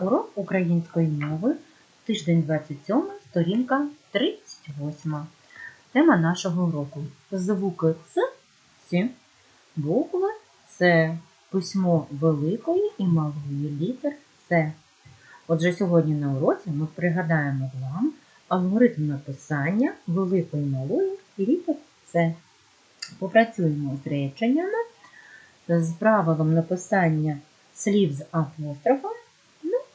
Урок української мови, тиждень 27, сторінка 38. Тема нашого уроку. Звуки Ц, С, букви С, письмо великої і малої літер С. Отже, сьогодні на уроці ми пригадаємо вам алгоритм написання великої і малої літер С. Попрацюємо з реченнями, з правилом написання слів з апострофом.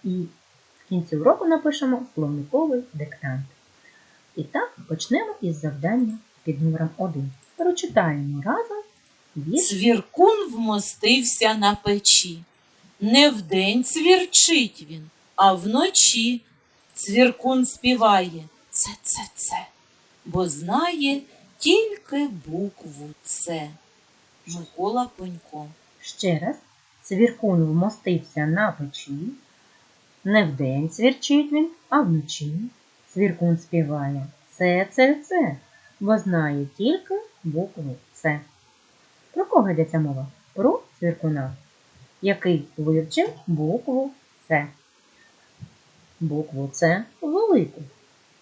І в кінці уроку напишемо словниковий диктант. І так, почнемо із завдання під номером 1. Прочитаємо разом вірш. Цвіркун вмостився на печі. Не вдень цвірчить він, а вночі цвіркун співає це, це, це, бо знає тільки букву С. Микола Понько. Ще раз. Цвіркун вмостився на печі. Не вдень цвірчить він, а вночі. Цвіркун співає це, це, це, бо знає тільки букву С. Про кого йдеться мова? Про цвіркуна, який вивчив букву С. Букву С велику,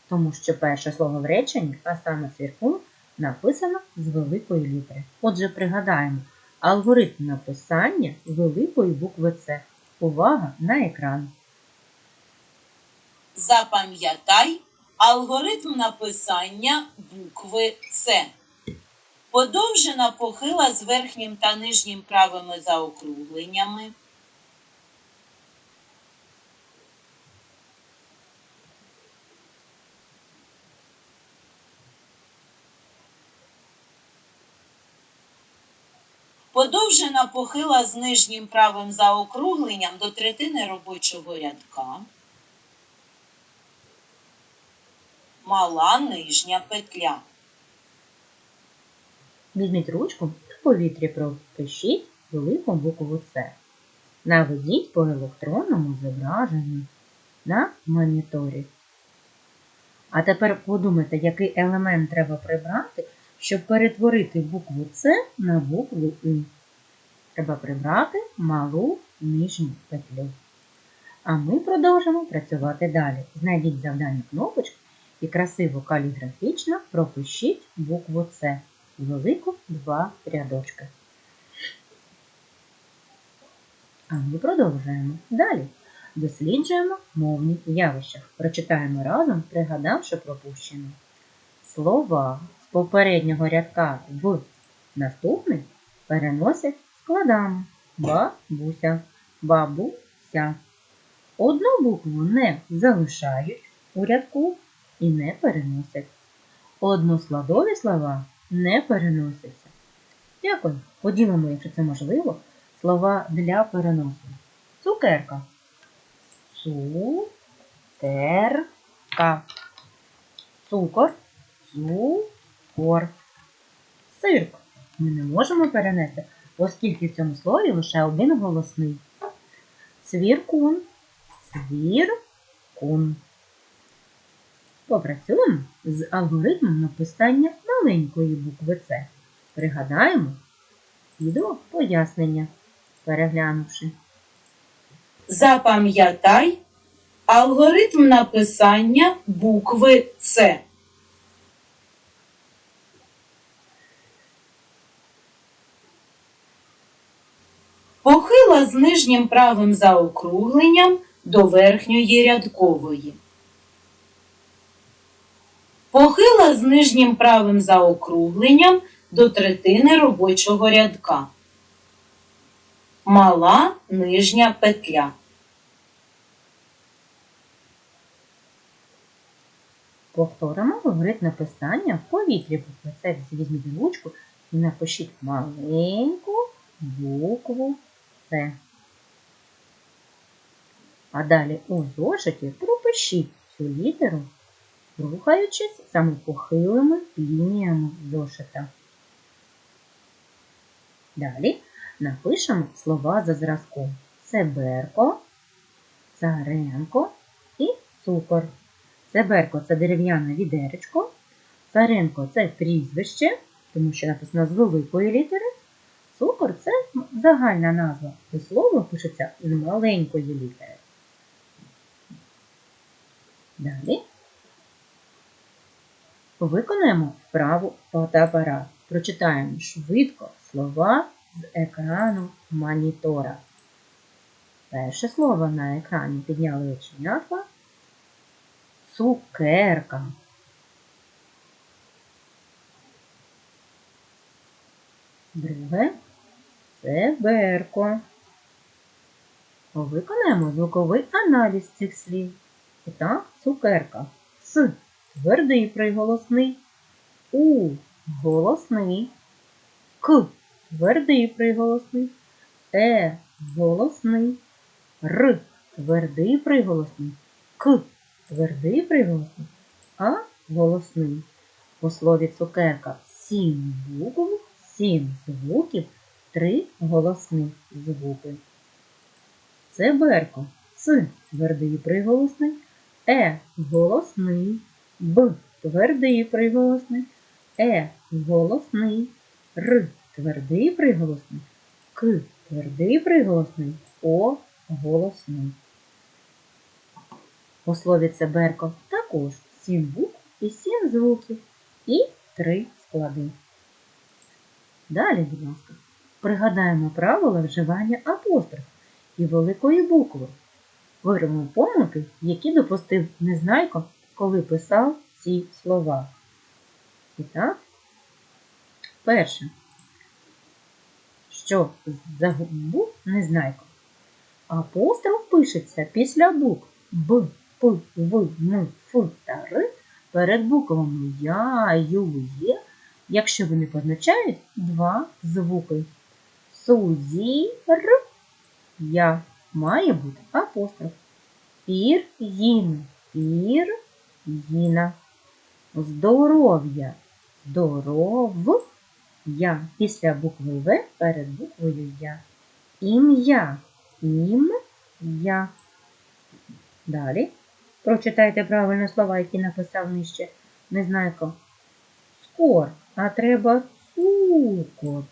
тому що перше слово в реченні, а саме цвіркун, написано з великої літери. Отже, пригадаємо алгоритм написання великої букви С. Увага на екран. Запам'ятай алгоритм написання букви С. Подовжена похила з верхнім та нижнім правими заокругленнями. Подовжена похила з нижнім правим заокругленням до третини робочого рядка. Мала нижня петля. Візьміть ручку і в повітрі пропишіть велику букву С. Наведіть по електронному зображенню на моніторі. А тепер подумайте, який елемент треба прибрати, щоб перетворити букву С на букву У. Треба прибрати малу нижню петлю. А ми продовжимо працювати далі. Знайдіть завдання кнопочки і красиво каліграфічно пропишіть букву С. Велику два рядочки. А ми продовжуємо. Далі. Досліджуємо мовні явища. Прочитаємо разом, пригадавши пропущене. Слова з попереднього рядка в наступний переносять складами. Бабуся, бабуся. Одну букву не залишають у рядку і не переносять. Односкладові слова не переносяться. Дякую. Поділимо, якщо це можливо, слова для переносу. Цукерка. Цукерка. Цукор. Цукор. Сирк. Ми не можемо перенести, оскільки в цьому слові лише один голосний. Цвіркун. Цвіркун. Попрацюємо з алгоритмом написання маленької букви С. Пригадаємо відео пояснення, переглянувши. Запам'ятай алгоритм написання букви С. Похила з нижнім правим заокругленням до верхньої рядкової. Похила з нижнім правим заокругленням до третини робочого рядка. Мала нижня петля. Повторимо алгоритм написання в повітрі букви. Візьміть ручку і напишіть маленьку букву С. А далі у зошиті пропишіть цю літеру, рухаючись саме похилими лініями зошита. Далі напишемо слова за зразком. Себерко, царенко і цукор. Цеберко це дерев'яне відеречко. Царенко це прізвище, тому що написано з великої літери. Цукор це загальна назва. І слово пишеться з маленької літери. Далі виконаємо вправу фотоапарат. Прочитаємо швидко слова з екрану монітора. Перше слово на екрані підняли оченятка. Цукерка. Друге цеберко. Виконаємо звуковий аналіз цих слів. І так, цукерка. С твердий приголосний. У голосний. К твердий приголосний. Е голосний. Р твердий приголосний. К твердий приголосний. А голосний. У слові цукерка сім букв, сім звуків, три голосних звуки. Цеберко. Ц твердий приголосний. Е голосний. Б твердий приголосний. Е голосний. Р твердий приголосний. К твердий приголосний. О голосний. У слові цеберко також сім букв і сім звуків і три склади. Далі, будь ласка, пригадаємо правила вживання апострофу і великої букви. Виробимо помилки, які допустив Незнайко, коли писав ці слова. І так, перше, що загубив Незнайко. Апостроф пишеться після букв Б, П, В, М, Ф та Р перед буквами Я, Ю, Є, якщо вони позначають два звуки. Сузі, Р, Я має бути апостроф. Пір, їн, пір, їна. Здоров'я, здоров, я. Після букви В перед буквою Я. Ім'я, ім, я. Далі. Прочитайте правильно слова, які написав нижче. Незнайко. Скор, а треба цукор.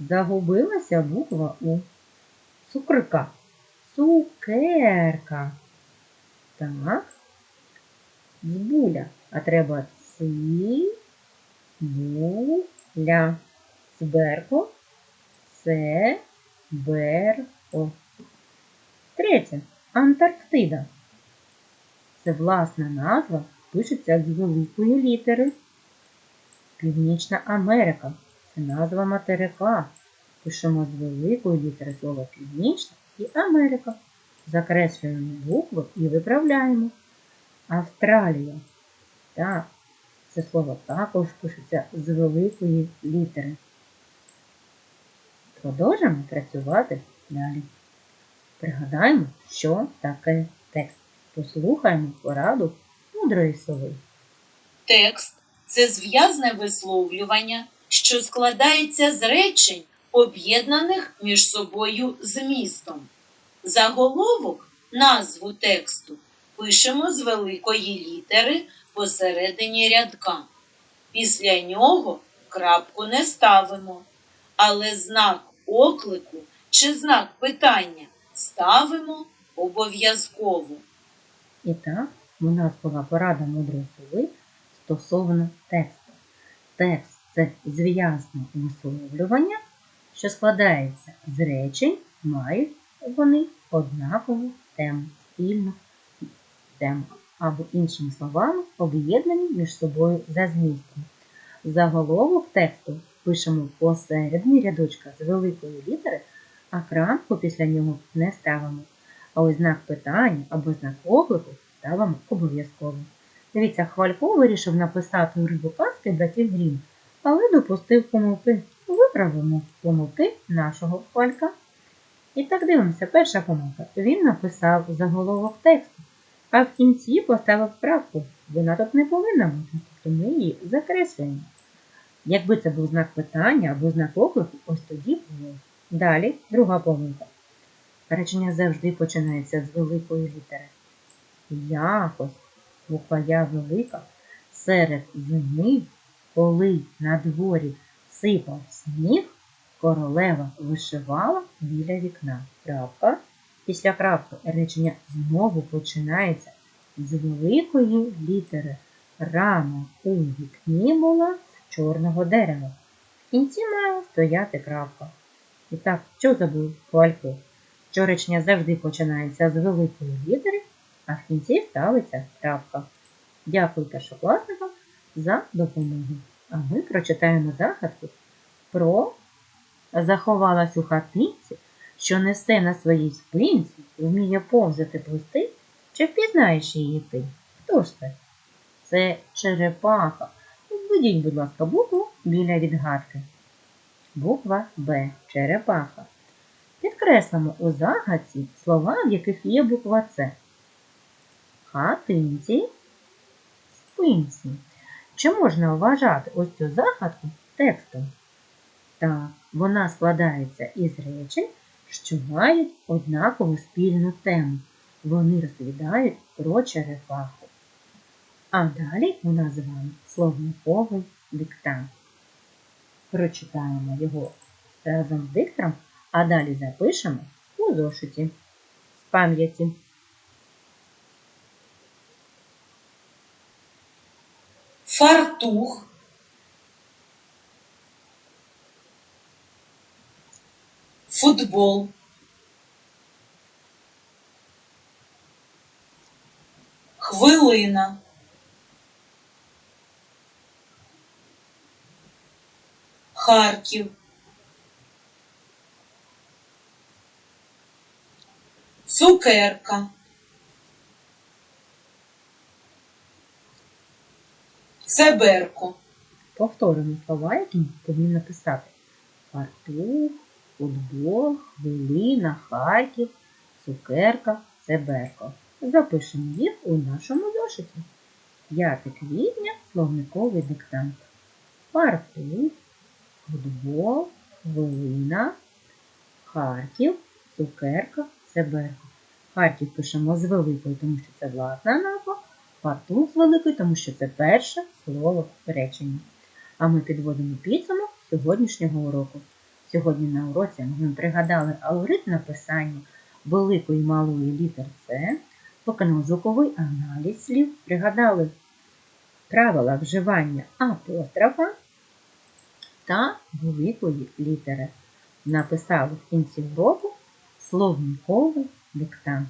Загубилася буква У. Цукрика. Цукерка. Так. Збуля. А треба ци, буля. Цберко. Це, берко. Третє. Антарктида. Це власна назва, пишеться з великої літери. Північна Америка. Це назва материка. Пишемо з великої літери слово північна і Америка. Закреслюємо букву і виправляємо. Австралія. Так, це слово також пишеться з великої літери. Продовжимо працювати далі. Пригадаємо, що таке текст. Послухаємо пораду мудрої сови. Текст це зв'язне висловлювання, що складається з речень, об'єднаних між собою змістом. Заголовок, назву тексту пишемо з великої літери посередині рядка. Після нього крапку не ставимо, але знак оклику чи знак питання ставимо обов'язково. І так, у нас була порада мудрої сови стосовно тексту. Текст це зв'язне висловлювання, що складається з речень, мають вони однакову тему, спільну тему, або, іншими словами, об'єднані між собою за змістом. Заголовок тексту пишемо посередині рядочка з великої літери, а крапку після нього не ставимо. А ось знак питання або знак оклику ставимо обов'язково. Дивіться, Хвалько вирішив написати у рибу казки братів Грім, але допустив помилки. Виправимо помилки нашого Хвалька. І так дивимося, перша помилка. Він написав заголовок тексту, а в кінці поставив крапку. Вона тут не повинна бути, тобто ми її закреслюємо. Якби це був знак питання або знак оклику, ось тоді було. Далі, друга помилка. Речення завжди починається з великої літери. Якось, буква Я велика, серед зими, коли на дворі сипав сніг, королева вишивала біля вікна. Крапка. Після крапки речення знову починається з великої літери. Рама у вікні була з чорного дерева. В кінці має стояти крапка. І так, що забув Хвалько? Що речення завжди починається з великої літери, а в кінці ставиться крапка. Дякую першокласникам за допомогу. А ми прочитаємо загадку про заховалась у хатинці, що несе на своїй спинці, вміє повзати плисти, чи впізнаєш її ти? Хто ж це? Це черепаха. Введіть, будь ласка, букву біля відгадки. Буква Б. Черепаха. Підкреслимо у загадці слова, в яких є буква С. Хатинці, спинці. Чи можна вважати ось цю загадку текстом? Так, вона складається із речень, що мають однакову спільну тему. Вони розповідають про черепаху. А далі у нас з вами словниковий диктант. Прочитаємо його разом з диктором, а далі запишемо у зошиті з пам'яті. фартух, футбол, хвилина, Харків, цукерка, Цеберко. Повторимо слова, які повинні написати. Фартух, футбол, хвилина, Харків, цукерка, цеберко. Запишемо їх у нашому зошиті. 5 квітня словниковий диктант. Фартух, футбол, хвилина, Харків, цукерка, цеберко. Харків пишемо з великою, тому що це власна назва. Фартух з великою, тому що це перше слово в реченні. А ми підводимо підсумок сьогоднішнього уроку. Сьогодні на уроці ми пригадали алгоритм написання великої і малої літер С, виконали звуковий аналіз слів, пригадали правила вживання апострофа та великої літери. Написали в кінці уроку словниковий диктант.